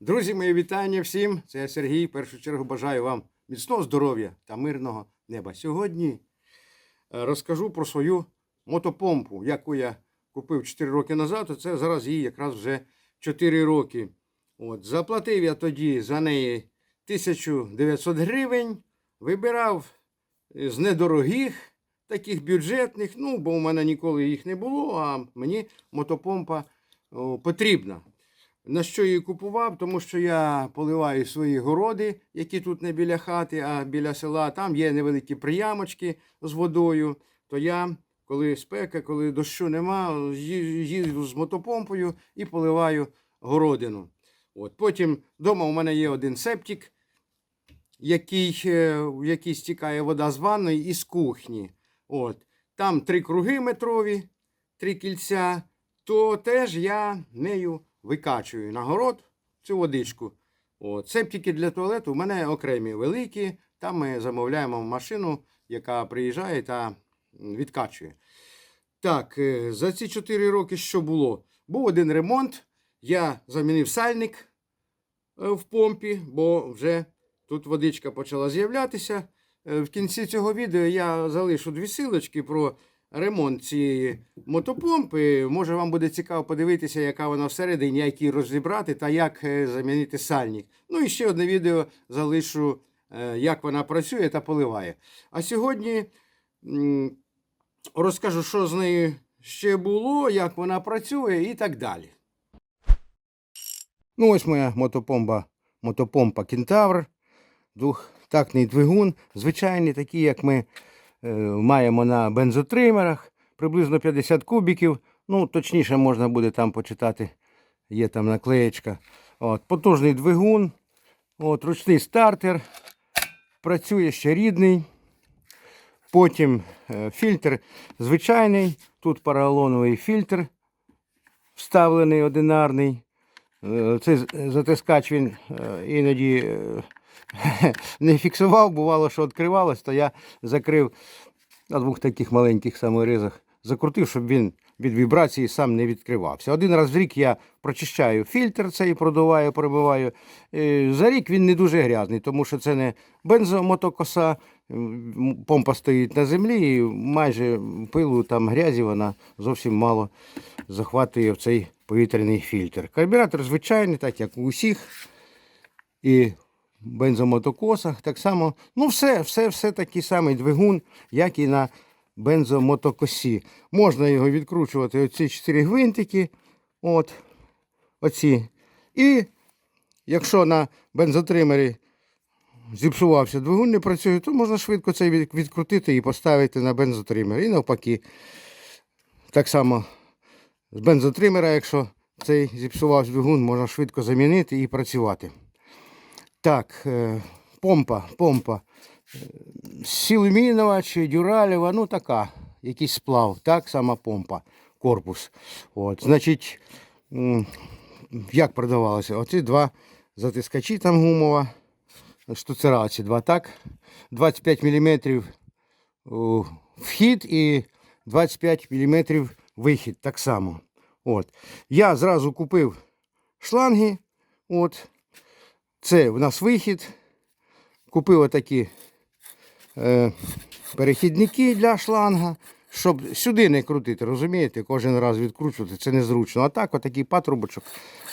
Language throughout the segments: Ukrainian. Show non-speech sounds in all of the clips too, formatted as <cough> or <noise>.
Друзі, мої вітання всім. Це я Сергій. В першу чергу бажаю вам міцного здоров'я та мирного неба. Сьогодні е, розкажу про свою мотопомпу, яку я купив 4 роки назад. Це зараз їй якраз вже 4 роки. От, заплатив я тоді за неї 1900 гривень. Вибирав з недорогих, таких бюджетних, ну, бо у мене ніколи їх не було, а мені мотопомпа потрібна. На що її купував? Тому що я поливаю свої городи, які тут не біля хати, а біля села. Там є невеликі приямочки з водою. То я, коли спека, коли дощу нема, їду з мотопомпою і поливаю городину. От. Потім вдома у мене є один септик, який, е, який стікає вода з ванної і з кухні. От. Там три круги метрові, три кільця, то теж я нею викачую на город цю водичку. От. Септики для туалету у мене окремі великі. Там ми замовляємо машину, яка приїжджає та відкачує. Так, е, за ці 4 роки що було? Був один ремонт. Я замінив сальник е, в помпі, бо вже тут водичка почала з'являтися. Е, В кінці цього відео я залишу дві силочки про ремонт цієї мотопомпи. Може, вам буде цікаво подивитися, яка вона всередині, як її розібрати та як е, замінити сальник. Ну і ще одне відео залишу, е, як вона працює та поливає. А сьогодні розкажу, що з нею ще було, як вона працює і так далі. Ну, ось моя мотопомпа, мотопомпа Кентавр, двохтактний двигун, звичайний, такий, як ми маємо на бензотримерах, приблизно 50 кубіків. Ну, точніше, можна буде там почитати, є там наклеєчка. От, потужний двигун, от, ручний стартер, працює ще рідний. Потім е, фільтр звичайний, тут поролоновий фільтр вставлений одинарний. Е, Цей затискач він е, іноді е, <laughs> не фіксував, бувало, що відкривалось, то я закрив на двох таких маленьких саморізах, закрутив, щоб він від вібрації сам не відкривався. Один раз в рік я прочищаю фільтр цей, продуваю, пробиваю. Е, За рік він не дуже грязний, тому що це не бензомотокоса, помпа стоїть на землі, і майже пилу там грязі вона зовсім мало захватує в цей повітряний фільтр. Карбюратор звичайний, так як у усіх. І бензомотокосах так само. Ну, все, все, все такий самий двигун, як і на бензомотокосі. Можна його відкручувати оці чотири гвинтики. От, оці. І якщо на бензотримері зіпсувався двигун, не працює, то можна швидко цей відкрутити і поставити на бензотример. І навпаки. Так само з бензотримера, якщо цей зіпсувався двигун, можна швидко замінити і працювати. Так, е, помпа, помпа. Е, Сілумінова чи дюралєва, ну така, якийсь сплав, так, сама помпа, корпус. От, значить, як продавалося? Оці два затискачі там гумова, штуцера ці два, так? 25 мм вхід і 25 мм вихід так само. От. Я зразу купив шланги. От. Це в нас вихід. Купив отакі е, перехідники для шланга, щоб сюди не крутити, розумієте, кожен раз відкручувати, це незручно. А так, отакий патрубочок.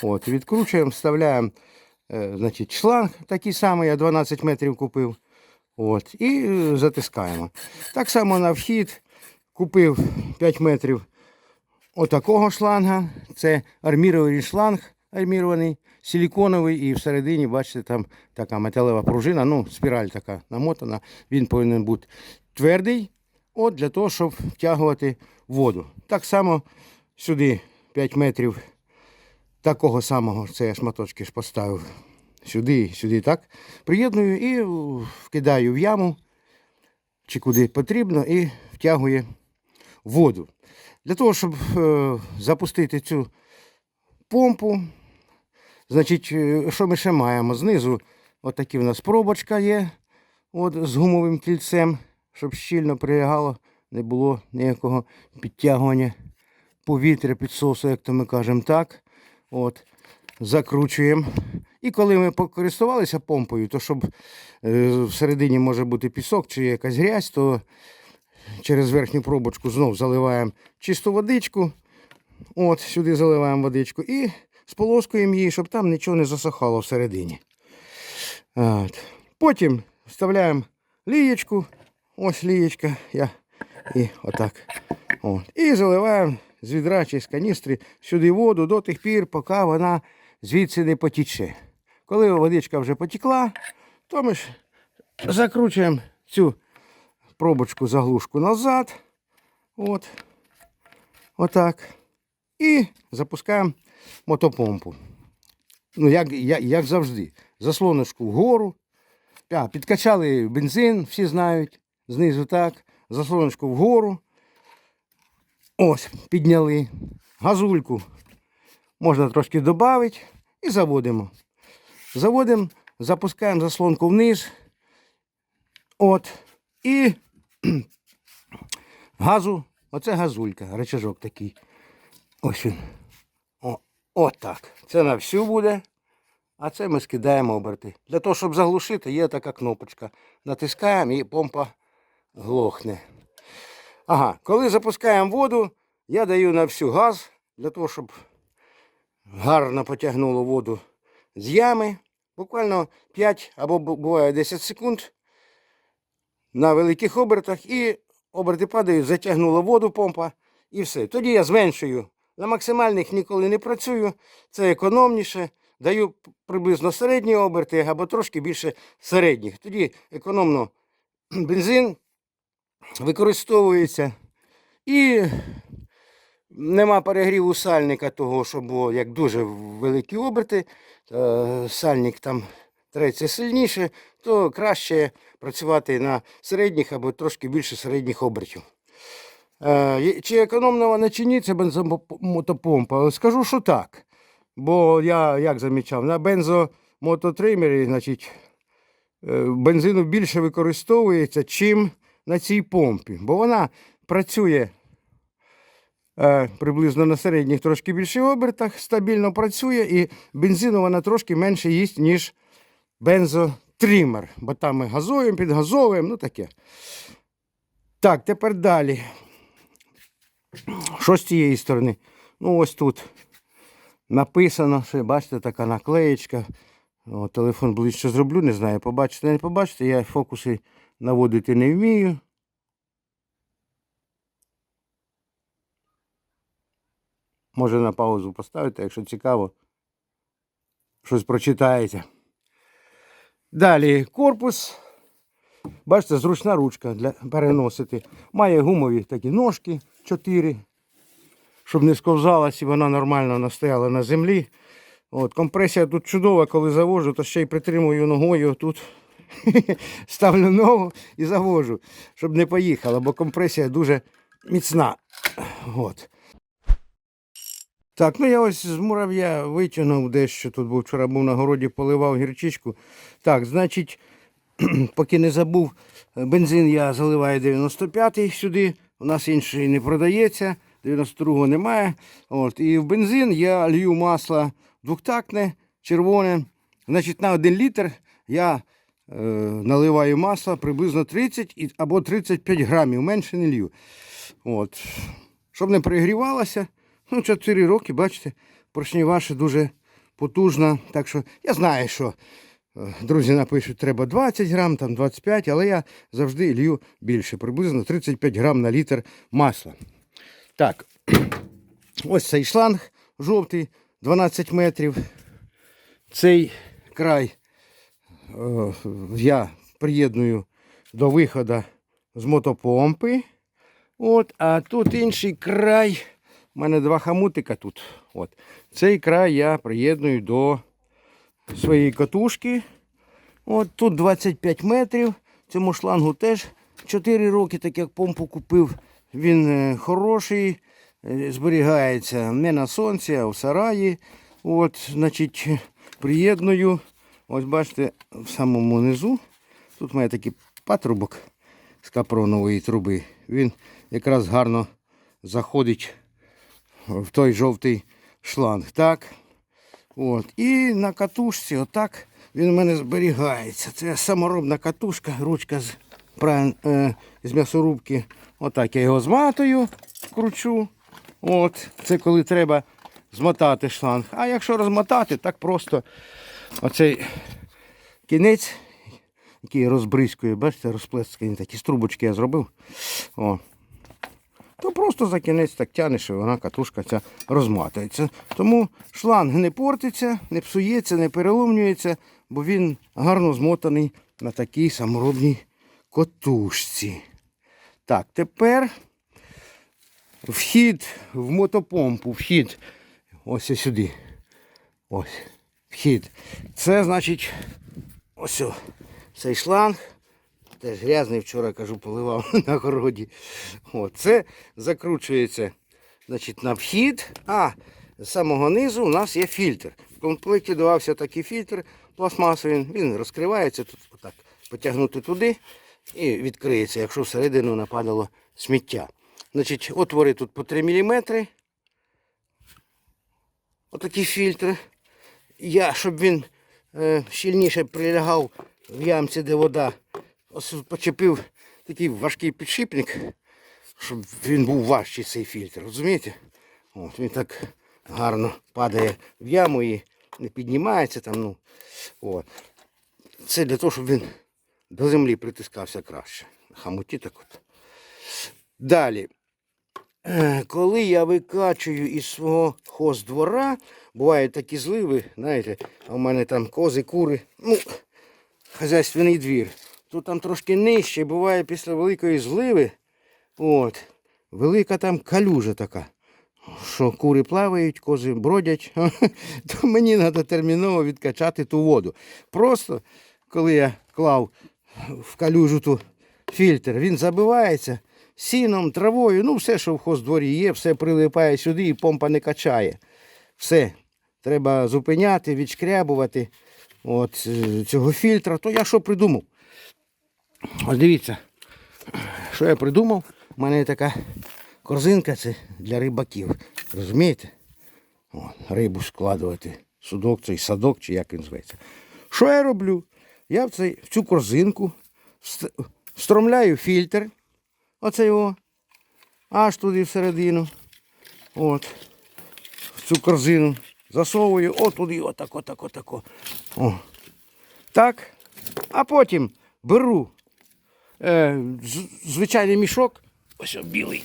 От, відкручуємо, вставляємо е, значить, шланг такий самий, я 12 метрів купив. От, і е, затискаємо. Так само на вхід купив 5 метрів отакого шланга. Це армірований шланг, армірований, силіконовий, і всередині, бачите, там така металева пружина, ну, спіраль така намотана. Він повинен бути твердий, от для того, щоб втягувати воду. Так само сюди 5 метрів такого самого, це я шматочки ж поставив сюди, сюди, так. Приєдную і вкидаю в яму, чи куди потрібно, і втягує воду. Для того, щоб е, запустити цю помпу, значить, е, що ми ще маємо? Знизу отакі в нас пробочка є от, з гумовим кільцем, щоб щільно прилягало, не було ніякого підтягування повітря, підсосу, як то ми кажемо так. От, закручуємо І коли ми покористувалися помпою, то щоб е, всередині може бути пісок чи якась грязь, то через верхню пробочку знов заливаємо чисту водичку. От, сюди заливаємо водичку і сполоскуємо її, щоб там нічого не засохало всередині. От. Потім вставляємо лієчку. Ось лієчка. Я і отак. От. І заливаємо з відра чи з каністри сюди воду до тих пір, поки вона звідси не потіче. Коли водичка вже потекла, то ми ж закручуємо цю пробочку заглушку назад. От. Отак. І запускаємо мотопомпу. Ну, як, як, як завжди. Заслоночку вгору. А, підкачали бензин, всі знають. Знизу так. Заслоночку вгору. Ось, підняли. Газульку можна трошки додати і заводимо. Заводимо, запускаємо заслонку вниз. От. І <clears throat> газу. Оце газулька, речажок такий. Ось він. Отак. Це на всю буде. А це ми скидаємо оберти. Для того, щоб заглушити, є така кнопочка. Натискаємо і помпа глохне. Ага, коли запускаємо воду, я даю на всю газ, для того, щоб гарно потягнуло воду з ями. Буквально 5 або буває 10 секунд на великих обертах і оберти падають, затягнула воду помпа і все. Тоді я зменшую. На максимальних ніколи не працюю, це економніше. Даю приблизно середні оберти або трошки більше середніх. Тоді економно <clears throat> бензин використовується і нема перегріву сальника того, що було як дуже великі оберти. е, Сальник там треться сильніше, то краще працювати на середніх або трошки більше середніх обертів. Е, Чи економна вона чи ні, це бензомотопомпа? Скажу, що так. Бо я як замічав, на бензомототримері, значить, е, бензину більше використовується, чим на цій помпі. Бо вона працює е, приблизно на середніх трошки більших обертах, стабільно працює, і бензину вона трошки менше їсть, ніж бензотример. Бо там ми газуємо, підгазовуємо, ну таке. Так, тепер далі. Що з цієї сторони? Ну, ось тут написано, що бачите, така наклеєчка. О, телефон ближче зроблю, не знаю, побачите, не побачите. Я фокуси наводити не вмію. Може на паузу поставити, якщо цікаво. Щось прочитаєте. Далі корпус. Бачите, зручна ручка для переносити. Має гумові такі ножки 4, щоб не сковзалась і вона нормально настояла на землі. От, компресія тут чудова, коли завожу, то ще й притримую ногою тут. <laughs> Ставлю ногу і завожу, щоб не поїхала, бо компресія дуже міцна. От. Так, ну я ось з мурав'я витягнув дещо. Тут був вчора був на городі, поливав гірчичку. Так, значить, <clears throat> поки не забув, бензин я заливаю 95-й сюди. У нас інший не продається, 92-го немає. От, і в бензин я лью масло двохтактне, червоне. Значить, на 1 літр я е, наливаю масло приблизно 30 або 35 грамів, менше не лью. От. Щоб не перегрівалося. Ну, 4 роки, бачите, поршнева ще дуже потужна. Так що я знаю, що друзі напишуть, треба 20 грам, там 25, але я завжди лью більше, приблизно 35 грам на літр масла. Так, <clears throat> ось цей шланг жовтий, 12 метрів. Цей край е, я приєдную до виходу з мотопомпи. От, а тут інший край. У мене два хамутика тут. От. Цей край я приєдную до своєї катушки. От тут 25 метрів. Цьому шлангу теж 4 роки, так як помпу купив. Він е, хороший, е, зберігається не на сонці, а в сараї. От, значить, приєдную. Ось бачите, в самому низу. Тут має такий патрубок з капронової труби. Він якраз гарно заходить в той жовтий шланг. Так. От. І на катушці, отак він у мене зберігається. Це саморобна катушка, ручка з, е, з м'ясорубки. Отак я його зматую, кручу. От. Це коли треба змотати шланг. А якщо розмотати, так просто оцей кінець, який розбризкує, бачите, розплескані такі з трубочки я зробив. О. То просто за кінець так тянеш, і вона катушка ця розматується. Тому шланг не портиться, не псується, не переломлюється, бо він гарно змотаний на такій саморобній котушці. Так, тепер вхід в мотопомпу, вхід ось і сюди. Ось. Вхід. Це значить ось цей шланг. Теж грязний вчора, кажу, поливав <laughs> на городі. О, це закручується значить, на вхід, а з самого низу у нас є фільтр. В комплекті давався такий фільтр пластмасовий, він розкривається, тут отак потягнути туди і відкриється, якщо всередину нападало сміття. Значить, отвори тут по 3 мм. Отакий фільтр. Я, щоб він е, щільніше прилягав в ямці, де вода, ось почепив такий важкий підшипник, щоб він був важчий цей фільтр. Розумієте? От, він так гарно падає в яму і не піднімається там. Ну, от. Це для того, щоб він до землі притискався краще. Хамуті так от. Далі. Е, Коли я викачую із свого хоздвора, бувають такі зливи, знаєте, а в мене там кози, кури, ну, хазяйственний двір. Тут там трошки нижче, буває після великої зливи. От, велика там калюжа така. Що кури плавають, кози бродять, <laughs> то мені треба терміново відкачати ту воду. Просто коли я клав в калюжу ту фільтр, він забивається сіном, травою, ну все, що в хоздворі є, все прилипає сюди і помпа не качає. Все. Треба зупиняти, відшкрябувати от, е, цього фільтра. То я що придумав? Ось дивіться, що я придумав. У мене є така корзинка це для рибаків. Розумієте? О, рибу складувати. Судок цей садок, чи як він зветься. Що я роблю? Я в, цей, в цю корзинку встромляю фільтр. Оце його. Аж туди всередину. От. В цю корзину. Засовую отуди, отак, отак, отак. О. Так. А потім беру е, звичайний мішок. Ось білий.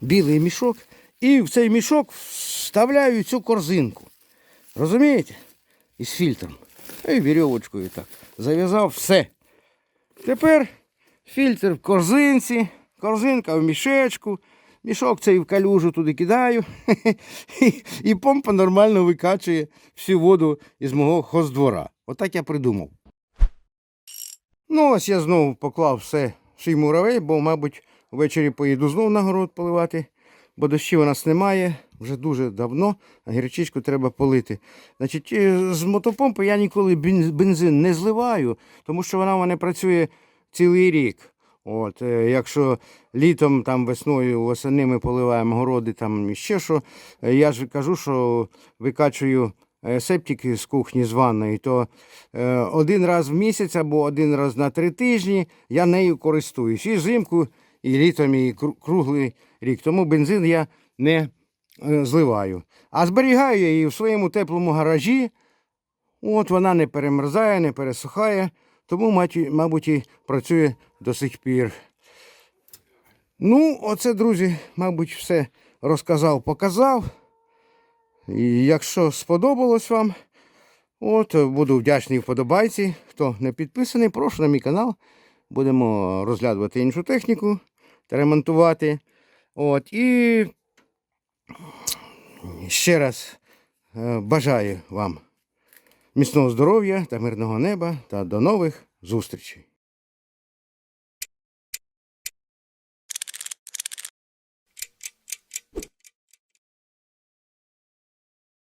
Білий мішок. І в цей мішок вставляю цю корзинку. Розумієте? Із фільтром. І вірьовочкою так. Зав'язав все. Тепер фільтр в корзинці, корзинка в мішечку, мішок цей в калюжу туди кидаю. <laughs> І, і помпа нормально викачує всю воду із мого хоздвора. Отак я придумав. Ну, ось я знову поклав все в свій муравей, бо, мабуть, ввечері поїду знову на город поливати, бо дощів у нас немає вже дуже давно, а гірчичку треба полити. Значить, е, з мотопомпи я ніколи бензин не зливаю, тому що вона в мене працює цілий рік. От, е, якщо літом, там весною, восени ми поливаємо городи, там і ще що, е, я ж кажу, що викачую септики з кухні, з ванної, то е, один раз в місяць або один раз на три тижні я нею користуюсь. І взимку, і літом, і круглий рік. Тому бензин я не е, зливаю. А зберігаю її в своєму теплому гаражі. От вона не перемерзає, не пересухає, тому, мабуть, і працює до сих пір. Ну, оце, друзі, мабуть, все розказав, показав. І якщо сподобалось вам, от, буду вдячний вподобайці. Хто не підписаний, прошу на мій канал. Будемо розглядувати іншу техніку та ремонтувати. От, і ще раз е, бажаю вам міцного здоров'я та мирного неба та до нових зустрічей.